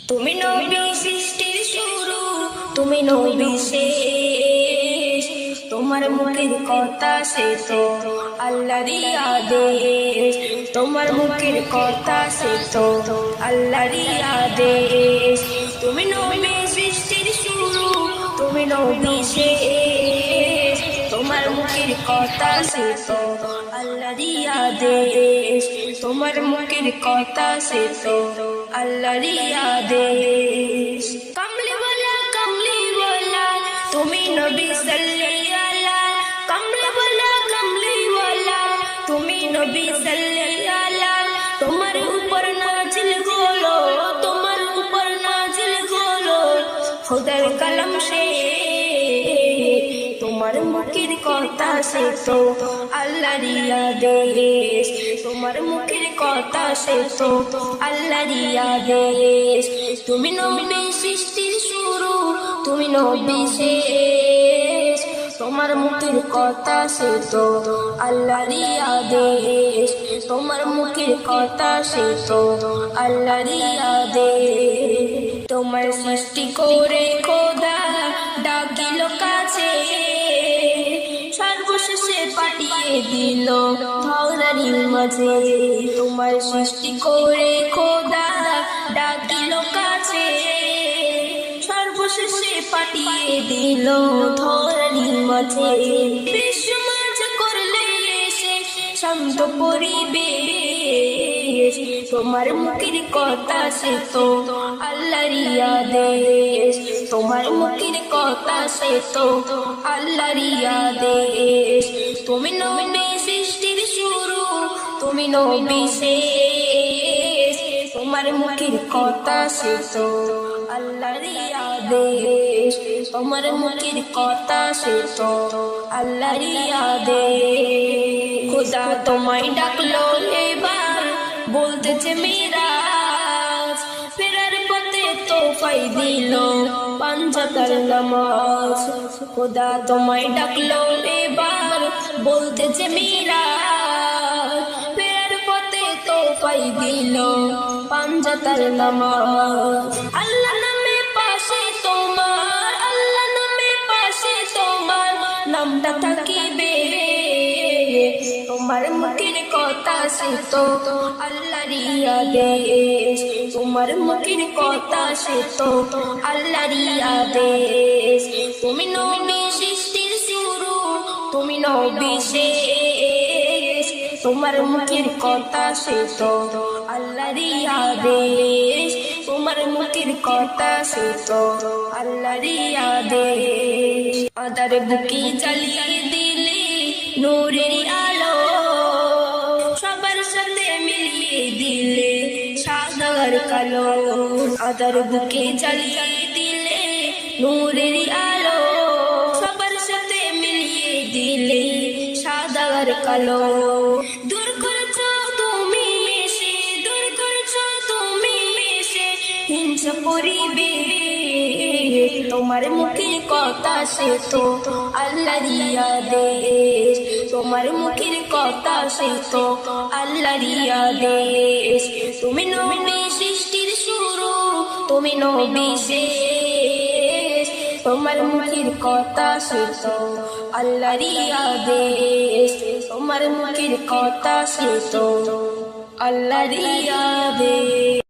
তুমি নবী সৃষ্টির শুরু, তুমি নবী শেষ। তোমার মুখের কথা সে তো আল্লাহরই আদেশ। তোমার মুখের কথা সে তো আল্লাহরই আদেশ। তুমি নবী সৃষ্টির শুরু, তুমি নবী শেষ। কথা সে তো আল্লাহরই আদেশ তোমার মুখের কথা সে তো আল্লাহরই আদেশ কামলি বলা কামলি বলা, তুমি নবী সাল্লাল্লাহ। কামলি বলা কামলি বলা, তুমি নবী সাল্লাল্লাহ। তোমার উপর নাজিল হলো, তোমার উপর নাজিল হলো। খোদার কলম সে তোমার মুখের কথা সে তো আল্লাহরই আদেশ তোমার মুখের কথা সে তো আল্লাহরই আদেশ তুমি নবী সৃষ্টির শুরু, তুমি নবী শেষ। তোমার মুখের কথা সে তো আল্লাহরই আদেশ তোমার মুখের কথা সে তো আল্লাহরই আদেশ তোমার সৃষ্টি করে খোদা, ডাকিল কাছে। পাঠিয়ে দিল ধরারির মাঝে। তোমার সৃষ্টি করে খোদা ডাকিল কাছে। সর্বশেষে পাঠিয়ে দিল ধরারির মাঝে। বিশ্ব করলে এসে শান্ত পরিবেশ। তোমার মুখের কথা সে তো আল্লাহরই আদেশ। তোমার মুখের কথা সে তো আল্লাহরই আদেশ। তুমি নবী সৃষ্টির শুরু, তুমি নবী শেষ। তোমার মুখের কথা সে তো আল্লাহরই আদেশ। তোমার মুখের কথা সে তো আল্লাহরই আদেশ। খোদা তোমায় ডাকলো এবার, বলতেছে মিরাজ। ফেরার পথে তোফাই দিল পাঞ্জাতার নামাজ। খোদা তোমায় ডাকলো এবার বলতেছে মিরাজ ফেরার পথে তোফাই দিল পাঞ্জাতার নামাজ। আল্লাহ নামে পাশে তোমার, আল্লাহ নামে পাশে তোমার নামটা থাকিবে। তোমার মুখের কথা সে তো আল্লাহরই আদেশ। তোমার মুখের কথা সে তো আল্লাহরই আদেশ। তুমি নবী তুমি নবী শেষ তোমার মুখের কথা সে তো আল্লাহরই আদেশ। তোমার মুখের কথা সে তো আল্লাহরই আদেশ। আদার বুকে জ্বালিয়ে দিলে নূরের আলো, সবার সাথে মিলিয়ে দিলে সাগর কালো। আদার বুকে জ্বালিয়ে দিলে নূরের আলো। কালো দূর করেছ তুমি এসে, দূর তুমি পরিবে তোমার মুখের কথা সে তো আল্লাহরই আদেশ তোমার মুখের কথা সে তো আল্লাহরই আদেশ তুমি নবী সৃষ্টির শুরু, তুমি নবী তোমার মুখের কথা সে তো আল্লাহরই আদেশ তোমার মুখের কথা সে তো আল্লাহরই আদেশ